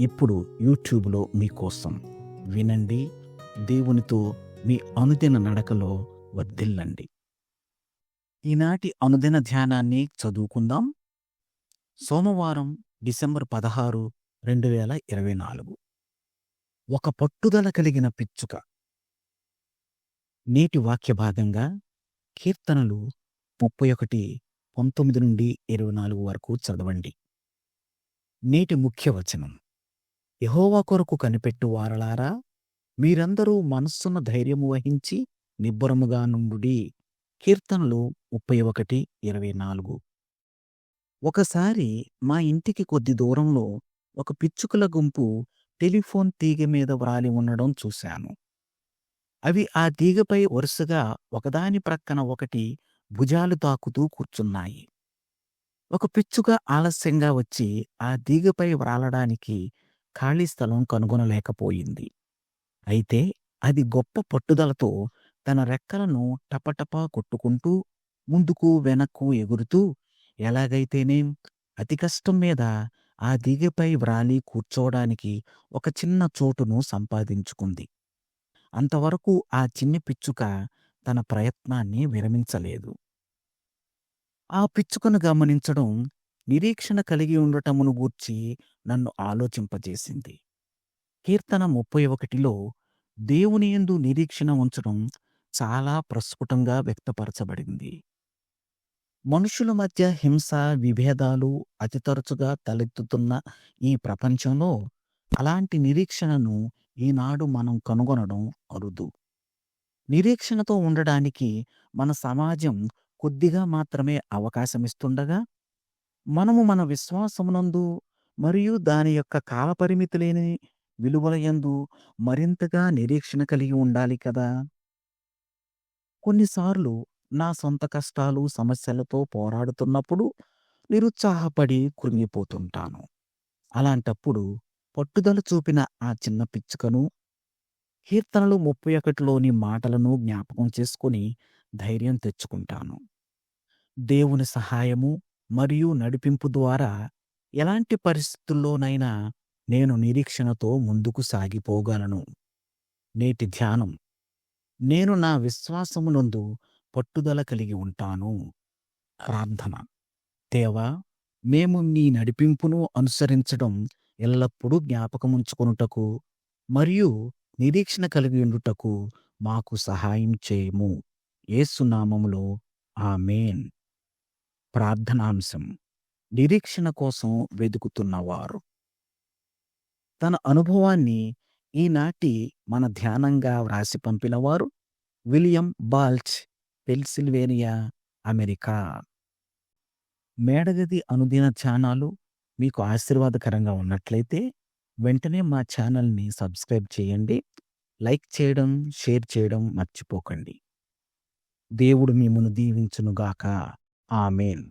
ఇప్పుడు యూట్యూబ్లో మీకోసం వినండి దేవునితో మీ అనుదిన నడకలో వర్ధిల్లండి. ఈనాటి అనుదిన ధ్యానాన్ని చదువుకుందాం. సోమవారం డిసెంబర్ పదహారు రెండు వేల ఇరవై నాలుగు. ఒక పట్టుదల కలిగిన పిచ్చుక. నేటి వాక్య భాగంగా కీర్తనలు ముప్పై ఒకటి పంతొమ్మిది నుండి ఇరవై నాలుగు వరకు చదవండి. నేటి ముఖ్య వచనం. యహోవా కొరకు కనిపెట్టు వారలారా మీరందరూ మనస్సున్న ధైర్యము వహించి నిబ్బరముగా నుండుడి కీర్తనలు ముప్పై ఒకటి ఇరవై నాలుగు. ఒకసారి మా ఇంటికి కొద్ది దూరంలో ఒక పిచ్చుకల గుంపు టెలిఫోన్ తీగ మీద వ్రాలి ఉండడం చూశాను. అవి ఆ తీగపై వరుసగా ఒకదాని ప్రక్కన ఒకటి భుజాలు తాకుతూ కూర్చున్నాయి. ఒక పిచ్చుక ఆలస్యంగా వచ్చి ఆ తీగపై వ్రాలడానికి ఖాళీ స్థలం కనుగొనలేకపోయింది. అయితే అది గొప్ప పట్టుదలతో తన రెక్కలను టపటపా కొట్టుకుంటూ ముందుకు వెనక్కు ఎగురుతూ ఎలాగైతేనేం అతి కష్టం మీద ఆ దిగపై వ్రాలి కూర్చోవడానికి ఒక చిన్న చోటును సంపాదించుకుంది. అంతవరకు ఆ చిన్ని పిచ్చుక తన ప్రయత్నాన్ని విరమించలేదు. ఆ పిచ్చుకను గమనించడం నిరీక్షణ కలిగి ఉండటమును గూర్చి నన్ను ఆలోచింపజేసింది. కీర్తన ముప్పై ఒకటిలో దేవుని యందు నిరీక్షణ ఉంచడం చాలా ప్రస్ఫుటంగా వ్యక్తపరచబడింది. మనుషుల మధ్య హింస విభేదాలు అతి తరచుగా తలెత్తుతున్న ఈ ప్రపంచంలో అలాంటి నిరీక్షణను ఈనాడు మనం కనుగొనడం అరుదు. నిరీక్షణతో ఉండడానికి మన సమాజం కొద్దిగా మాత్రమే అవకాశమిస్తుండగా మనము మన విశ్వాసమునందు మరియు దాని యొక్క కాలపరిమితి లేని విలువలయందు మరింతగా నిరీక్షణ కలిగి ఉండాలి కదా! కొన్నిసార్లు నా సొంత కష్టాలు సమస్యలతో పోరాడుతున్నప్పుడు నిరుత్సాహపడి కృంగిపోతుంటాను. అలాంటప్పుడు పట్టుదల చూపిన ఆ చిన్న పిచ్చుకను కీర్తనలు ముప్పై ఒకటిలోని మాటలను జ్ఞాపకం చేసుకుని ధైర్యం తెచ్చుకుంటాను. దేవుని సహాయము మరియు నడిపింపు ద్వారా ఎలాంటి పరిస్థితుల్లోనైనా నేను నిరీక్షణతో ముందుకు సాగిపోగలను. నేటి ధ్యానం. నేను నా విశ్వాసమునందు పట్టుదల కలిగి ఉంటాను. ప్రార్థన. దేవా మేము నీ నడిపింపును అనుసరించడం ఎల్లప్పుడూ జ్ఞాపకముంచుకొనుటకు మరియు నిరీక్షణ కలిగి ఉండుటకు మాకు సహాయం చేయము. ఏసునామములో ఆమెన్. ప్రార్థనాంశం. నిరీక్షణ కోసం వెతుకుతున్నవారు తన అనుభవాన్ని ఈనాటి మన ధ్యానంగా వ్రాసి పంపినవారు విలియం బాల్చ్ పెన్సిల్వేనియా అమెరికా. మేడగది అనుదిన ఛానల్ మీకు ఆశీర్వాదకరంగా ఉన్నట్లయితే వెంటనే మా ఛానల్ని సబ్స్క్రైబ్ చేయండి. లైక్ చేయడం షేర్ చేయడం మర్చిపోకండి. దేవుడు మిమ్మల్ని దీవించునుగాక. ఆమెన్